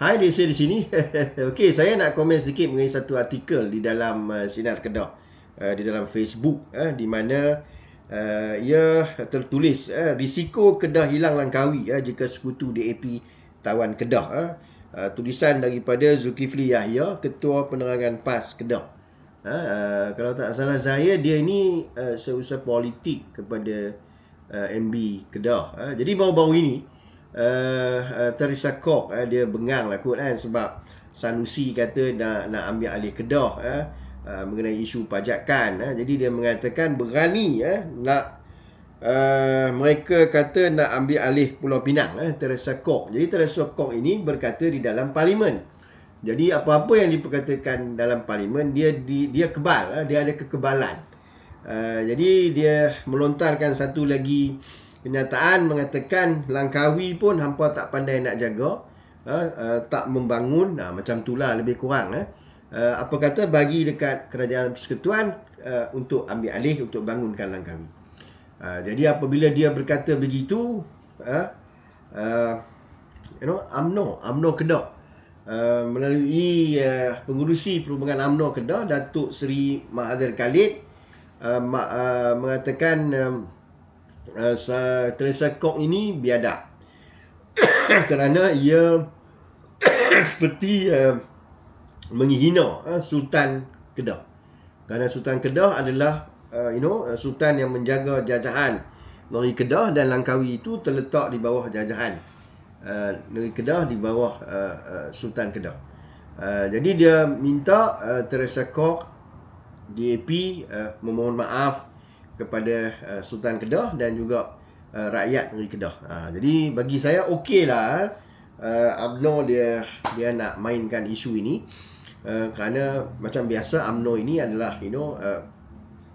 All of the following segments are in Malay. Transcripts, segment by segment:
Hai, dia saya di sini. Okey, saya nak komen sedikit mengenai satu artikel di dalam uh, Sinar Kedah. Uh, di dalam Facebook uh, di mana uh, ia tertulis uh, risiko Kedah hilang Langkawi uh, jika sekutu DAP tawan Kedah. Uh, uh, tulisan daripada Zulkifli Yahya, Ketua Penerangan PAS Kedah. Uh, uh, kalau tak salah saya, dia ini uh, seusaha politik kepada uh, MB Kedah. Uh, jadi baru-baru ini, uh, uh, Teresa Kok uh, dia bengang lah kot kan sebab Sanusi kata nak nak ambil alih Kedah uh, uh, mengenai isu pajakan uh, jadi dia mengatakan berani uh, nak uh, mereka kata nak ambil alih Pulau Pinang uh, Teresa Kok jadi Teresa Kok ini berkata di dalam parlimen. Jadi apa-apa yang diperkatakan dalam parlimen dia di, dia kebal uh, dia ada kekebalan. Uh, jadi dia melontarkan satu lagi kenyataan mengatakan Langkawi pun hampa tak pandai nak jaga uh, uh, tak membangun. Uh, macam itulah lebih kurang uh. Uh, apa kata bagi dekat kerajaan persekutuan uh, untuk ambil alih untuk bangunkan Langkawi. Uh, jadi apabila dia berkata begitu uh, uh, you know AMNO AMNO Kedah. Uh, melalui uh, pengurusi perhubungan AMNO Kedah Datuk Seri Mahathir Khalid uh, ma- uh, mengatakan uh, Teresa Kok ini biadab. Kerana ia seperti uh, menghina uh, Sultan Kedah. Kerana Sultan Kedah adalah uh, you know uh, Sultan yang menjaga jajahan negeri Kedah dan Langkawi itu terletak di bawah jajahan uh, negeri Kedah di bawah uh, uh, Sultan Kedah. Uh, jadi dia minta uh, Teresa Kok DAP uh, memohon maaf kepada uh, Sultan Kedah dan juga uh, rakyat negeri Kedah. Uh, jadi bagi saya okeylah uh, UMNO dia dia nak mainkan isu ini uh, kerana macam biasa UMNO ini adalah you know uh,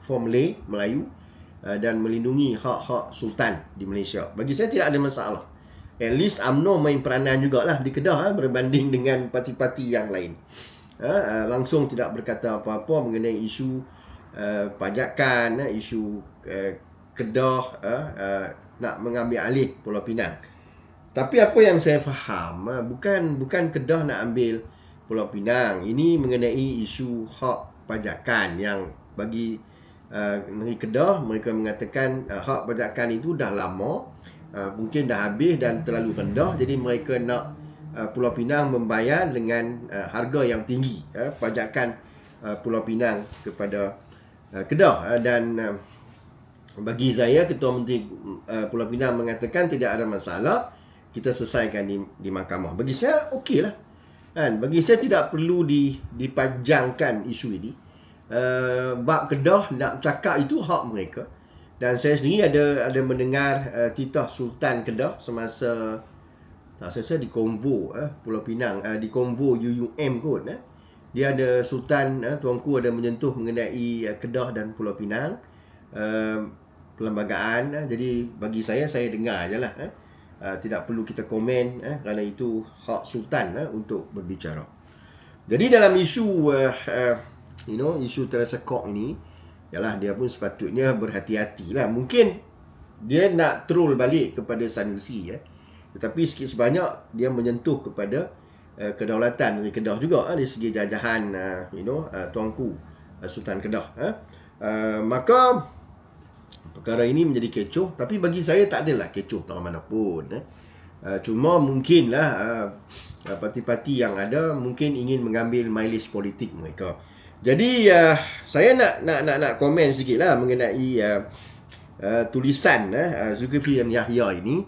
formula Melayu uh, dan melindungi hak-hak sultan di Malaysia. Bagi saya tidak ada masalah. At least UMNO main peranan jugalah di Kedah uh, berbanding dengan parti-parti yang lain. Uh, uh, langsung tidak berkata apa-apa mengenai isu uh, pajakan, uh, isu uh, Kedah uh, uh, nak mengambil alih Pulau Pinang. Tapi apa yang saya faham, uh, bukan bukan Kedah nak ambil Pulau Pinang. Ini mengenai isu hak pajakan yang bagi uh, negeri Kedah mereka mengatakan uh, hak pajakan itu dah lama, uh, mungkin dah habis dan terlalu rendah jadi mereka nak uh, Pulau Pinang membayar dengan uh, harga yang tinggi uh, pajakan uh, Pulau Pinang kepada Kedah uh, dan uh, bagi saya Ketua Menteri Pulau Pinang mengatakan tidak ada masalah kita selesaikan di di mahkamah. Bagi saya okeylah. Kan? Bagi saya tidak perlu di dipanjangkan isu ini. Bab Kedah nak cakap itu hak mereka. Dan saya sendiri ada ada mendengar uh, titah Sultan Kedah semasa tak saya di Konvo uh, Pulau Pinang uh, di Konvo UUM kot eh dia ada sultan uh, tuanku ada menyentuh mengenai uh, Kedah dan Pulau Pinang uh, perlembagaan uh, jadi bagi saya saya dengar ajalah uh, tidak perlu kita komen uh, kerana itu hak sultan uh, untuk berbicara. Jadi dalam isu uh, uh, you know isu Teresa Kok ini ialah dia pun sepatutnya berhati-hati lah mungkin dia nak troll balik kepada Sanusi ya. Tetapi sikit sebanyak dia menyentuh kepada uh, kedaulatan negeri Kedah juga uh, dari segi jajahan uh, you know uh, tuanku uh, Sultan Kedah uh. Uh, maka perkara ini menjadi kecoh tapi bagi saya tak adalah kecoh tak mana pun eh. Uh, cuma mungkinlah uh, parti-parti yang ada mungkin ingin mengambil mileage politik mereka. Jadi uh, saya nak nak nak nak komen sikitlah mengenai uh, uh, tulisan uh, Zulkifli Yahya ini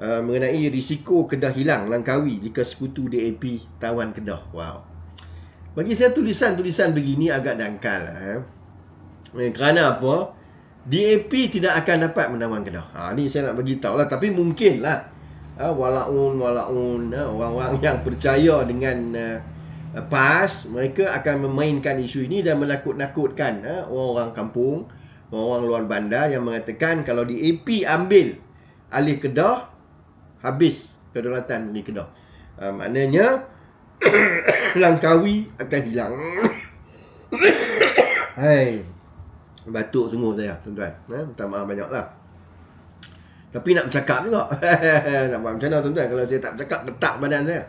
uh, mengenai risiko Kedah hilang Langkawi jika sekutu DAP tawan Kedah. Wow. Bagi saya tulisan-tulisan begini agak dangkal. Eh. eh kerana apa? DAP tidak akan dapat menawan Kedah. Ha, ni saya nak bagi tahu lah. Tapi mungkin lah. Ha, walaun, walaun. Ha, orang-orang yang percaya dengan uh, PAS. Mereka akan memainkan isu ini dan menakut-nakutkan ha, orang-orang kampung. Orang-orang luar bandar yang mengatakan kalau DAP ambil alih Kedah, habis kedaulatan di Kedah. Uh, maknanya Langkawi akan hilang. Hai. Batuk semua saya, tuan-tuan. Ha, minta maaf banyaklah. Tapi nak bercakap juga. nak buat macam mana tuan-tuan kalau saya tak bercakap getak badan saya.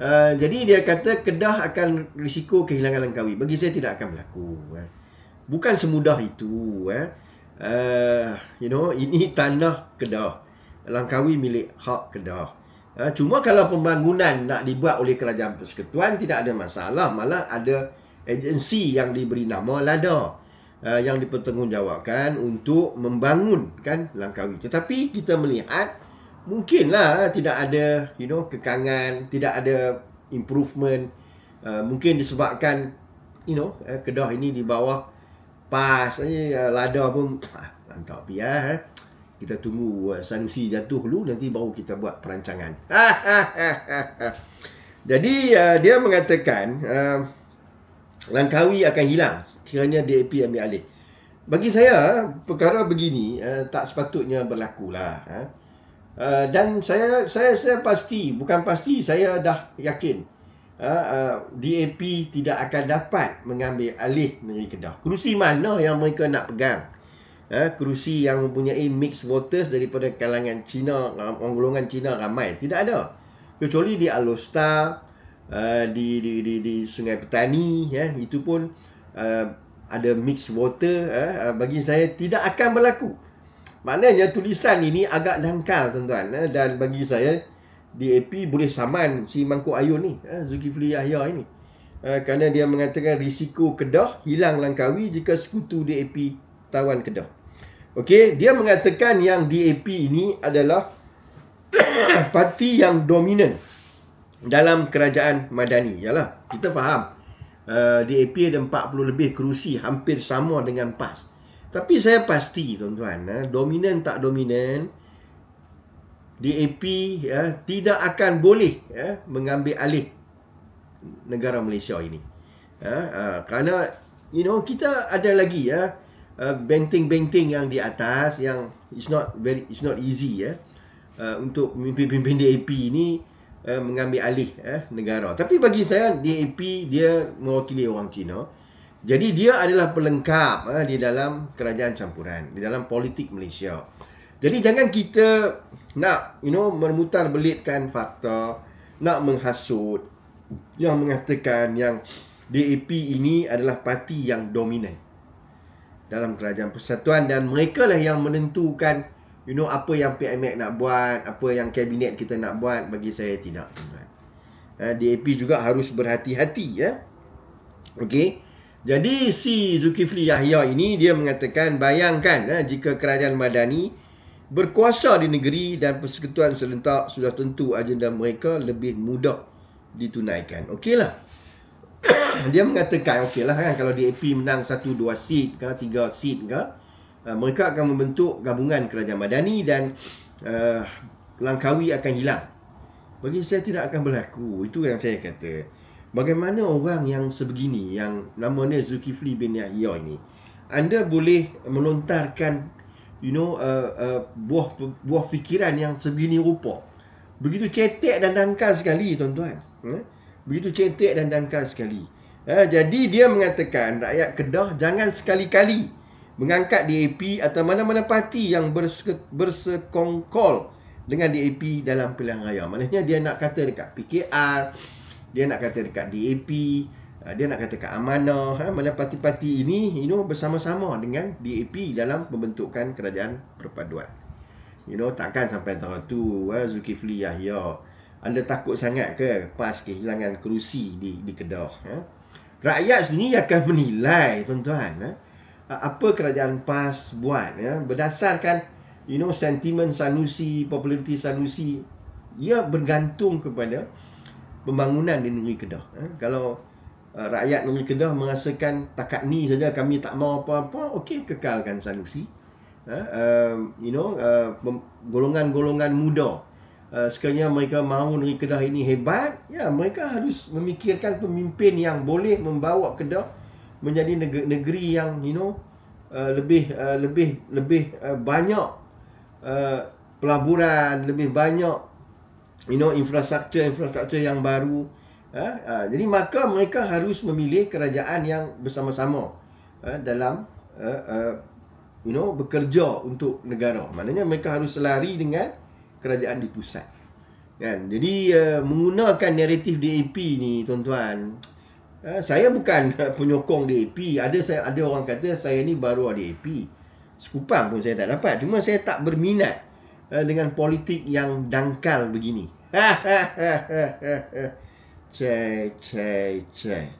Uh, jadi dia kata Kedah akan risiko kehilangan Langkawi. Bagi saya tidak akan berlaku. Eh. Bukan semudah itu. Eh. Uh, you know, ini tanah Kedah. Langkawi milik hak Kedah. Uh, cuma kalau pembangunan nak dibuat oleh kerajaan persekutuan tidak ada masalah. Malah ada agensi yang diberi nama LADA uh, yang dipertanggungjawabkan untuk membangunkan Langkawi. Tetapi kita melihat mungkinlah tidak ada you know kekangan, tidak ada improvement. Uh, mungkin disebabkan you know uh, Kedah ini di bawah PAS uh, LADA pun ah, mantap ya. Eh. Kita tunggu uh, Sanusi jatuh dulu nanti baru kita buat perancangan. Jadi uh, dia mengatakan uh, Langkawi akan hilang kiranya DAP ambil alih. Bagi saya perkara begini uh, tak sepatutnya berlaku lah. Uh. Uh, dan saya saya saya pasti bukan pasti saya dah yakin uh, uh, DAP tidak akan dapat mengambil alih negeri Kedah. Kerusi mana yang mereka nak pegang? Uh, kerusi yang mempunyai mixed voters daripada kalangan Cina, orang golongan Cina ramai. Tidak ada. Kecuali di Alostar, uh, di, di di di Sungai Petani ya itu pun uh, ada mix water uh, uh, bagi saya tidak akan berlaku maknanya tulisan ini agak dangkal tuan-tuan uh, dan bagi saya DAP boleh saman si Mangkuk Ayun ni uh, Zulkifli Yahya ini uh, kerana dia mengatakan risiko Kedah hilang Langkawi jika sekutu DAP tawan Kedah Okey, dia mengatakan yang DAP ini adalah parti yang dominan dalam kerajaan Madani. Yalah, kita faham. Uh, DAP ada 40 lebih kerusi hampir sama dengan PAS. Tapi saya pasti tuan-tuan, uh, dominan tak dominan DAP eh, tidak akan boleh uh, mengambil alih negara Malaysia ini. Uh, uh, kerana you know kita ada lagi ya benteng-benteng yang di atas yang it's not very it's not easy ya uh, untuk pemimpin-pemimpin DAP ini uh, mengambil alih uh, negara. Tapi bagi saya DAP dia mewakili orang Cina. Jadi dia adalah pelengkap uh, di dalam kerajaan campuran, di dalam politik Malaysia. Jadi jangan kita nak you know memutar belitkan fakta, nak menghasut yang mengatakan yang DAP ini adalah parti yang dominan dalam kerajaan persatuan dan mereka lah yang menentukan you know apa yang PMX nak buat, apa yang kabinet kita nak buat bagi saya tidak tuan. Uh, DAP juga harus berhati-hati ya. Okey. Jadi si Zulkifli Yahya ini dia mengatakan bayangkan uh, jika kerajaan Madani berkuasa di negeri dan persekutuan serentak sudah tentu agenda mereka lebih mudah ditunaikan. Okeylah. dia mengatakan okeylah kan kalau DAP menang 1 2 seat ke 3 seat ke uh, mereka akan membentuk gabungan kerajaan madani dan uh, Langkawi akan hilang. Bagi saya tidak akan berlaku. Itu yang saya kata. Bagaimana orang yang sebegini yang namanya Zulkifli bin Yahya ini anda boleh melontarkan you know uh, uh, buah buah fikiran yang sebegini rupa. Begitu cetek dan dangkal sekali tuan-tuan. Hmm? Begitu cetek dan dangkal sekali. Ha, jadi dia mengatakan rakyat Kedah jangan sekali-kali mengangkat DAP atau mana-mana parti yang berse- bersekongkol dengan DAP dalam pilihan raya. Maknanya dia nak kata dekat PKR, dia nak kata dekat DAP, uh, dia nak kata dekat Amanah, ha, mana parti-parti ini you know, bersama-sama dengan DAP dalam pembentukan kerajaan perpaduan. You know, takkan sampai tahun tu ha, Zulkifli Yahya. Anda takut sangat ke PAS kehilangan kerusi di, di Kedah? Ha? Rakyat sendiri akan menilai, tuan-tuan. Ha? apa kerajaan PAS buat ya berdasarkan you know sentimen Sanusi populariti Sanusi ia bergantung kepada pembangunan di negeri Kedah ya. kalau uh, rakyat negeri Kedah merasakan takat ni saja kami tak mau apa-apa okey kekalkan Sanusi uh, you know uh, golongan-golongan muda uh, sekiranya mereka mahu negeri Kedah ini hebat ya mereka harus memikirkan pemimpin yang boleh membawa Kedah menjadi negeri yang you know uh, lebih uh, lebih lebih uh, banyak uh, pelaburan lebih banyak you know infrastruktur infrastruktur yang baru uh, uh, jadi maka mereka harus memilih kerajaan yang bersama-sama uh, dalam uh, uh, you know bekerja untuk negara. Maknanya mereka harus lari dengan kerajaan di pusat Kan? Jadi uh, menggunakan naratif DAP ni tuan-tuan. Uh, saya bukan penyokong DAP. Ada saya ada orang kata saya ni baru DAP. Sekupang pun saya tak dapat. Cuma saya tak berminat uh, dengan politik yang dangkal begini. Cai, cai, cai.